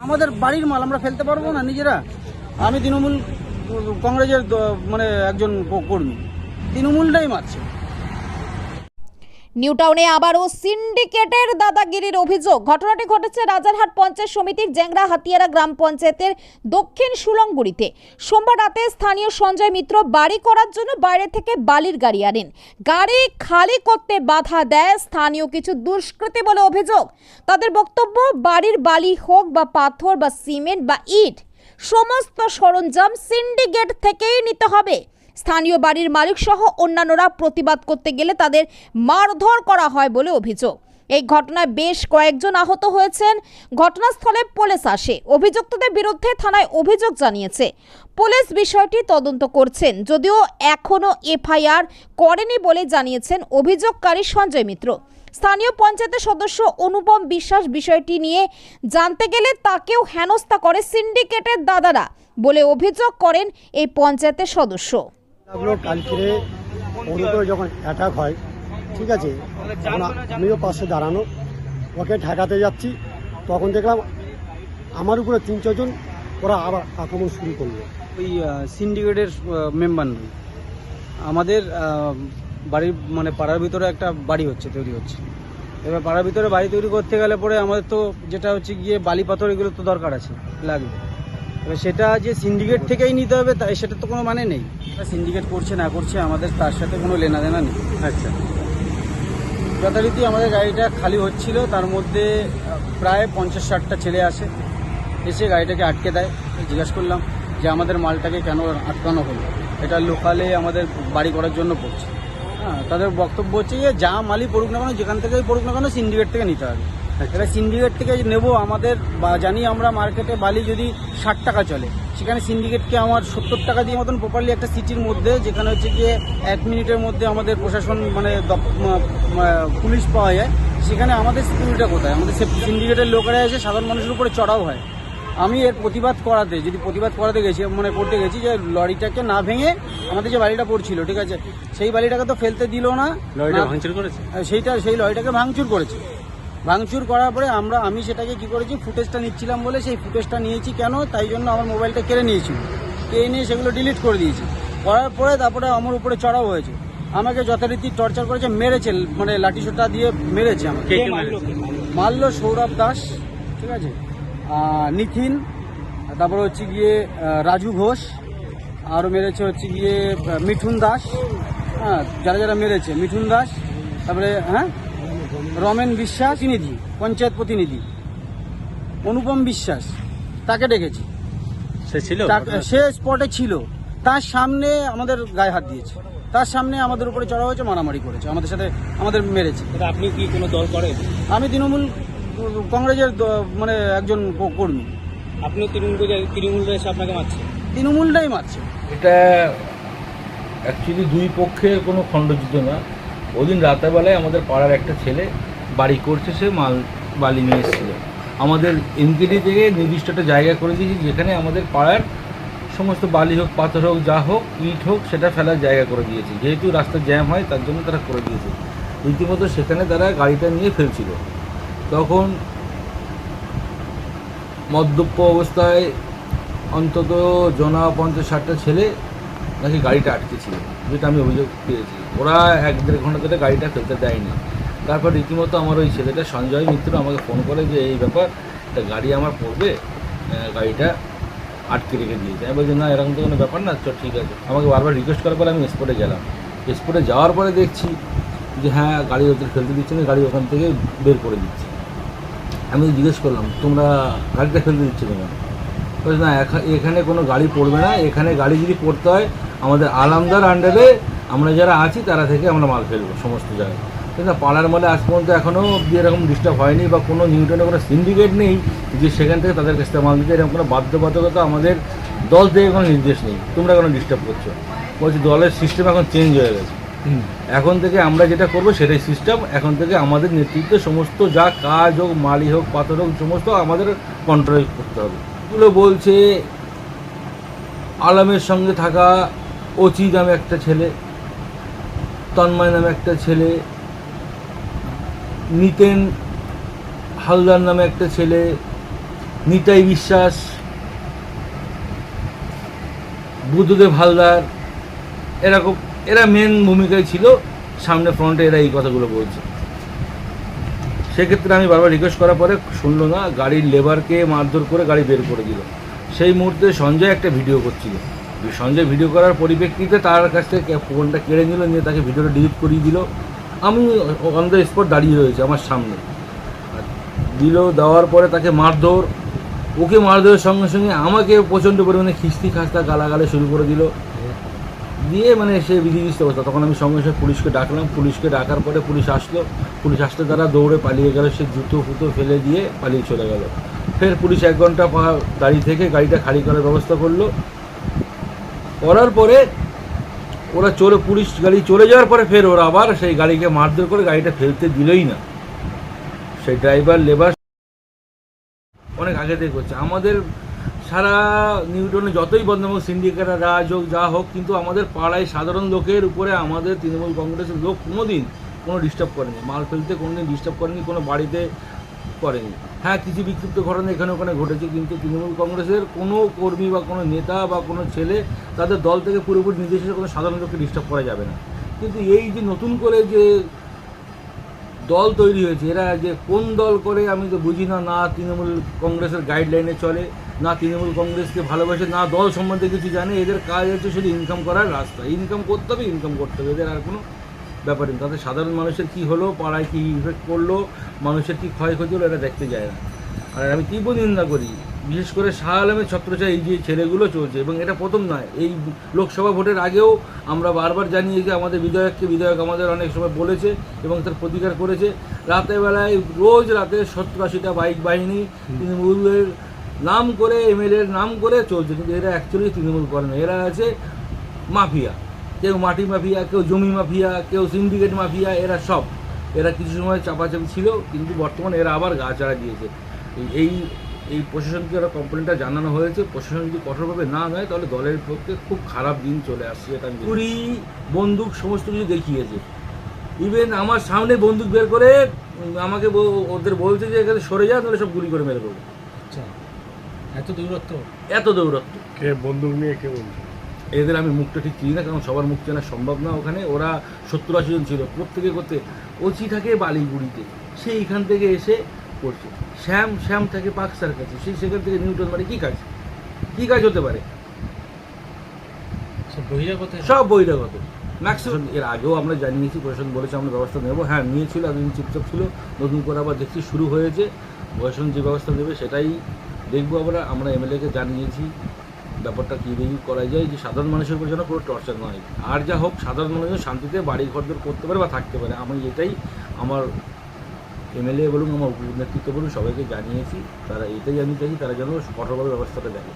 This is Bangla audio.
আমাদের বাড়ির মাল আমরা ফেলতে পারব না নিজেরা? আমি তৃণমূল কংগ্রেসের মানে একজন কর্মী। তৃণমূলটাই মারছে। নিউটাউনে আবারও সিন্ডিকেটের দাদাগিরির অভিযোগ। ঘটনাটি ঘটেছে রাজারহাট পঞ্চায়েত সমিতির জেংরা হাতিয়ারা গ্রাম পঞ্চায়েতের দক্ষিণ সুলংগুড়িতে। সোমবার রাতে স্থানীয় সঞ্জয় মিত্র বাড়ি করার জন্য বাইরে থেকে বালির গাড়ি আনেন। গাড়ি খালি করতে বাধা দেয় স্থানীয় কিছু দুষ্কৃতী বলে অভিযোগ। তাদের বক্তব্য, বাড়ির বালি হোক বা পাথর বা সিমেন্ট বা ইট, সমস্ত সরঞ্জাম সিন্ডিকেট থেকেই নিতে হবে। স্থানীয় বাড়ির মালিক সহ অন্যান্যরা প্রতিবাদ করতে গেলে তাদের মারধর করা হয় বলে অভিযোগ। এই ঘটনায় বেশ কয়েকজন আহত হয়েছেন। ঘটনাস্থলে পুলিশ আসে। অভিযুক্তদের বিরুদ্ধে থানায় অভিযোগ জানিয়েছে। পুলিশ বিষয়টি তদন্ত করছেন। যদিও এখনও এফআইআর করেনি বলে জানিয়েছেন অভিযোগকারী সঞ্জয় মিত্র। স্থানীয় পঞ্চায়েতের সদস্য অনুপম বিশ্বাস বিষয়টি নিয়ে জানতে গেলে তাকেও হেনস্থা করে সিন্ডিকেটের দাদারা বলে অভিযোগ করেন এই পঞ্চায়েতের সদস্য। লাগল কালকে ওর যখন অ্যাটাক হয়, ঠিক আছে আমিও পাশে দাঁড়ানো, ওকে ঠেকাতে যাচ্ছি, তখন দেখলাম আমার উপরে তিন চারজন, ওরা আবার আক্রমণ শুরু করল। ওই সিন্ডিকেটের মেম্বার নই আমাদের বাড়ির মানে পাড়ার ভিতরে একটা বাড়ি হচ্ছে, তৈরি হচ্ছে। এবার পাড়ার ভিতরে বাড়ি তৈরি করতে গেলে পরে আমাদের তো যেটা হচ্ছে গিয়ে বালি পাথর, এগুলো তো দরকার আছে, লাগবে। এবার সেটা যে সিন্ডিকেট থেকেই নিতে হবে তাই সেটা তো কোনো মানে নেই। সিন্ডিকেট করছে না করছে আমাদের তার সাথে কোনো লেনাদেনা নেই। আচ্ছা। যথারীতি আমাদের গাড়িটা খালি হচ্ছিল তার মধ্যে প্রায় পঞ্চাশ ষাটটা ছেলে আসে এসে গাড়িটাকে আটকে দেয়। জিজ্ঞাসা করলাম যে আমাদের মালটাকে কেন আটকানো হলো? এটা লোকালে আমাদের বাড়ি করার জন্য পড়ছে হ্যাঁ তাদের বক্তব্য হচ্ছে যে যা মালই পড়ুক না কেন যেখান থেকেই পড়ুক না কেন সিন্ডিকেট থেকে নিতে হবে। এবার সিন্ডিকেট থেকে নেব আমাদের জানি আমরা মার্কেটে বালি যদি ষাট টাকা চলে সেখানে সিন্ডিকেটকে আমার সত্তর টাকা দিয়ে মতন প্রপারলি একটা সিটির মধ্যে যেখানে হচ্ছে গিয়ে এক মিনিটের মধ্যে আমাদের প্রশাসন মানে পুলিশ পাওয়া যায় সেখানে আমাদের সিকিউরিটা কোথায়? আমাদের সিন্ডিকেটের লোকেরা এসে সাধারণ মানুষের উপরে চড়াও হয়। আমি এর প্রতিবাদ করাতে যদি প্রতিবাদ করাতে গেছি মানে করতে গেছি যে লরিটাকে না ভেঙে আমাদের যে বাড়িটা পড়ছিল ঠিক আছে? সেই বাড়িটাকে তো ফেলতে দিল না। লরিটা ভাঙচুর করেছে? সেইটা সেই লরিটাকে ভাঙচুর করেছে। ভাঙচুর করার পরে আমরা আমি সেটাকে কি করেছি ফুটেজটা নিচ্ছিলাম বলে সেই ফুটেজটা নিয়েছি কেন তাই জন্য আমার মোবাইলটা কেড়ে নিয়েছি কেড়ে নিয়ে সেগুলো ডিলিট করে দিয়েছি। করার পরে তারপরে আমার উপরে চড়াও হয়েছে। আমাকে যথারীতি টর্চার করেছে মেরেছে মানে লাঠি সোটা দিয়ে মেরেছে আমাকে। কে কে মারলো? সৌরভ দাস ঠিক আছে? নিথিন তারপরে হচ্ছে গিয়ে রাজু ঘোষ আরও মেরেছে হচ্ছে গিয়ে মিঠুন দাস। হ্যাঁ যারা যারা মেরেছে মিঠুন দাস তারপরে হ্যাঁ? রমেন বিশ্বাস প্রতিনিধি পঞ্চায়েত প্রতিনিধি। অনুপম বিশ্বাস তাকে ডেকেছি। সে ছিল? সে স্পটে ছিল। তার সামনে আমাদের গায়ে হাত দিয়েছে। তার সামনে আমাদের উপরে চড়া হয়েছে মারামারি করেছে। আমাদের সাথে আমাদের মেরেছে। আপনি কি কোনো দল করেন? আমি তৃণমূল কংগ্রেসের দ- মানে একজন কর্মী। আপনি তৃণমূল তৃণমূল এসে আপনাকে মারছে? তৃণমূলটাই মারছে। এটা অ্যাকচুয়ালি দুই পক্ষের কোনো খণ্ডযুদ্ধ না। ওদিন রাতেরবেলায় আমাদের পাড়ার একটা ছেলে বাড়ি করছে, সে মাল, বালি নিয়ে এসেছিল। আমাদের এনকেডি থেকে নির্দিষ্ট একটা জায়গা করে দিয়েছি, যেখানে আমাদের পাড়ার সমস্ত বালি হোক, পাথর হোক, যা হোক, ইট হোক, সেটা ফেলার জায়গা করে দিয়েছি। যেহেতু রাস্তা জ্যাম হয়, তার জন্য তারা করে দিয়েছে। রীতিমতো সেখানে তারা গাড়িটা নিয়ে ফেলছিল। তখন মদ্যপ অবস্থায় অন্তত জনা পঞ্চাশ ষাটটা ছেলে নাকি গাড়িটা আটকে ছিল, যেটা আমি অভিযোগ পেয়েছি। ওরা এক দেড় ঘণ্টা ধরে গাড়িটা ফেলতে দেয়নি। তারপর রীতিমতো আমার ওই ছেলেটা সঞ্জয় মিত্র আমাকে ফোন করে যে, এই ব্যাপার একটা গাড়ি আমার পড়বে? গাড়িটা আটকে রেখে দিয়েছে। আমি বলছি, না, এরকম তো কোনো ব্যাপার না, চল ঠিক আছে। আমাকে বারবার রিকোয়েস্ট করার পরে আমি স্পটে গেলাম। স্পটে যাওয়ার পরে দেখছি যে হ্যাঁ গাড়ি ওদের ফেলতে দিচ্ছে না, গাড়ি ওখান থেকে বের করে দিচ্ছে। আমি জিজ্ঞেস করলাম, তোমরা গাড়িটা ফেলতে দিচ্ছ কেন? বলছে না এখা- এখানে কোনো গাড়ি পড়বে না। এখানে গাড়ি যদি পড়তে হয় আমাদের আলামদার আন্ডারে আমরা যারা আছি তারা থেকে আমরা মাল ফেলব সমস্ত জায়গায়। কিন্তু পাড়ার মালে আজ পর্যন্ত এখনও অব্দি এরকম ডিস্টার্ব হয়নি বা কোনো নিউটনে কোনো সিন্ডিকেট নেই যে সেখান থেকে তাদের কাছে মাল দিতে এরকম কোনো বাধ্যবাধকতা আমাদের দল থেকে কোনো নির্দেশ নেই। তোমরা কোনো ডিস্টার্ব করছ? বলছি দলের সিস্টেম এখন চেঞ্জ হয়ে গেছে। এখন থেকে আমরা যেটা করব সেটাই সিস্টেম এখন থেকে আমাদের নেতৃত্বে সমস্ত যা কাজ হোক মালি হোক পাথর হোক সমস্ত আমাদের কন্ট্রোল করতে হবে। এগুলো বলছে, আলমের সঙ্গে থাকা অচি নামে একটা ছেলে, তন্ময় নামে একটা ছেলে, নিতেন হালদার নামে একটা ছেলে, নিতাই বিশ্বাস, বুদ্ধদেব হালদার, এরকম, এরা মেন ভূমিকায় ছিল, সামনে ফ্রন্টে এরা এই কথাগুলো বলছে। সেক্ষেত্রে আমি বারবার রিকোয়েস্ট করার পরে শুনলো না, গাড়ির লেবারকে মারধর করে গাড়ি বের করে দিল। সেই মুহূর্তে সঞ্জয় একটা ভিডিও করছিল। সঞ্জয় ভিডিও করার পরিপ্রেক্ষিতে তার কাছ থেকে ফোনটা কেড়ে নিল, নিয়ে তাকে ভিডিওটা ডিলিট করিয়ে দিল। আমি অন দ্য স্পট দাঁড়িয়ে রয়েছে আমার সামনে। দিল, দেওয়ার পরে তাকে মারধর। ওকে মারধরের সঙ্গে সঙ্গে আমাকে প্রচণ্ড পরিমাণে খিস্তি খাস্তা গালাগালে শুরু করে দিল। দিয়ে মানে সে বিধিনিষ্ট অবস্থা তখন আমি সঙ্গে সঙ্গে পুলিশকে ডাকলাম। পুলিশকে ডাকার পরে পুলিশ আসলো। পুলিশ আসতে তারা দৌড়ে পালিয়ে গেল। সে জুতো ফুতো ফেলে দিয়ে পালিয়ে চলে গেল। ফের পুলিশ এক ঘণ্টা দাঁড়িয়ে থেকে গাড়িটা খালি করার ব্যবস্থা করল। করার পরে ওরা চলে, পুলিশ গাড়ি চলে যাওয়ার পরে ফের ওরা আবার সেই গাড়িকে মারধর করে গাড়িটা ফেলতে দিলই না। সেই ড্রাইভার, লেবার অনেক আগে থেকে করছে। আমাদের সারা নিউটনে যতই বদনাম হোক সিন্ডিকেট রাজ হোক যা হোক, কিন্তু আমাদের পাড়ায় সাধারণ লোকের উপরে আমাদের তৃণমূল কংগ্রেসের লোক কোনো দিন কোনো ডিস্টার্ব করেনি। মাল ফেলতে কোনো দিন ডিস্টার্ব করেনি, কোনো বাড়িতে করেনি। হ্যাঁ কিছু বিক্ষিপ্ত ঘটনা এখানে ওখানে ঘটেছে, কিন্তু তৃণমূল কংগ্রেসের কোনো কর্মী বা কোনো নেতা বা কোনো ছেলে তাদের দল থেকে পুরোপুরি নির্দেশে কোনো সাধারণ লোককে ডিস্টার্ব করা যাবে না। কিন্তু এই যে নতুন করে যে দল তৈরি হয়েছে, এরা যে কোন দল করে আমি তো বুঝি না না তৃণমূল কংগ্রেসের গাইডলাইনে চলে না তৃণমূল কংগ্রেসকে ভালোবাসে না দল সম্বন্ধে কিছু জানে এদের কাজ হচ্ছে শুধু ইনকাম করার রাস্তা। ইনকাম করতে হবে ইনকাম করতে হবে এদের আর কোনো ব্যাপার নেই। তাদের সাধারণ মানুষের কি হলো পাড়ায় কী ইফেক্ট পড়ল মানুষের কী ক্ষয়ক্ষতি হলো এটা দেখতে যায় না। আর আমি তীব্র নিন্দা করি বিশেষ করে শাহ আলমের ছত্রছায় এই যে ছেলেগুলো চলছে এবং এটা প্রথম নয় এই লোকসভা ভোটের আগেও আমরা বারবার জানিয়েছি আমাদের বিধায়ককে বিধায়ক আমাদের অনেক সময় বলেছে এবং তার প্রতিকার করেছে। রাতের বেলায় রোজ রাতে সত্তর আশিটা বাইক বাহিনী তৃণমূলের নাম করে এমএলএর নাম করে চলছে, কিন্তু এরা অ্যাকচুয়ালি তৃণমূল করে না। এরা আছে মাফিয়া। কেউ মাটি মাফিয়া, কেউ জমি মাফিয়া, কেউ সিন্ডিকেট মাফিয়া, এরা সব। এরা কিছু সময় চাপাচাপি ছিল, কিন্তু বর্তমানে এরা আবার গা চাড়া দিয়েছে। এই- এই প্রশাসনকে ওরা কমপ্লেনটা জানানো হয়েছে। প্রশাসন যদি কঠোরভাবে না নেয়, তাহলে দলের পক্ষে খুব খারাপ দিন চলে আসছে এটা কুড়ি বন্দুক সমস্ত কিছু দেখিয়েছে। ইভেন আমার সামনে বন্দুক বের করে আমাকে ওদের বলছে যে এখানে সরে যা, তাহলে সব গুলি করে মেরে আচ্ছা এত দূরত্ব? এত দৌড়ত্ব কে বন্দুক নিয়ে কে বলছে এদের আমি মুখটা ঠিক চিনি না কারণ সবার মুখ চেনা সম্ভব না ওখানে। ওরা সত্তর আশি জন ছিল প্রত্যেকে করতে। ওচি থাকে বালিগুড়িতে সে এইখান থেকে এসে করছে। শ্যাম শ্যাম থাকে পাকসার কাছে সেই সেখান থেকে নিউটন মানে কী কাজ? কী কাজ হতে পারে? সব বহিরাগত? সব বহিরাগত। ম্যাক্সিমাম এর আগেও আমরা জানিয়েছি প্রশাসন বলেছে আমরা ব্যবস্থা নেব। হ্যাঁ নিয়েছিল এতদিন চুপচাপ ছিল। নতুন করে আবার দেখছি শুরু হয়েছে। প্রশাসন যে ব্যবস্থা নেবে সেটাই দেখব আমরা আমরা এমএলএকে জানিয়েছি, ব্যাপারটা কী রিভিউ করা যায় যে সাধারণ মানুষের উপর যেন কোনো টর্চার নয় আর যা হোক, সাধারণ মানুষ শান্তিতে বাড়ি ঘরদোর করতে পারে বা থাকতে পারে। আমি এটাই আমার এমএলএ বলুন, আমার নেতৃত্ব বলুন, সবাইকে জানিয়েছি। তারা এটাই আমি চাইছি, তারা যেন কঠোরভাবে ব্যবস্থাটা দেখে।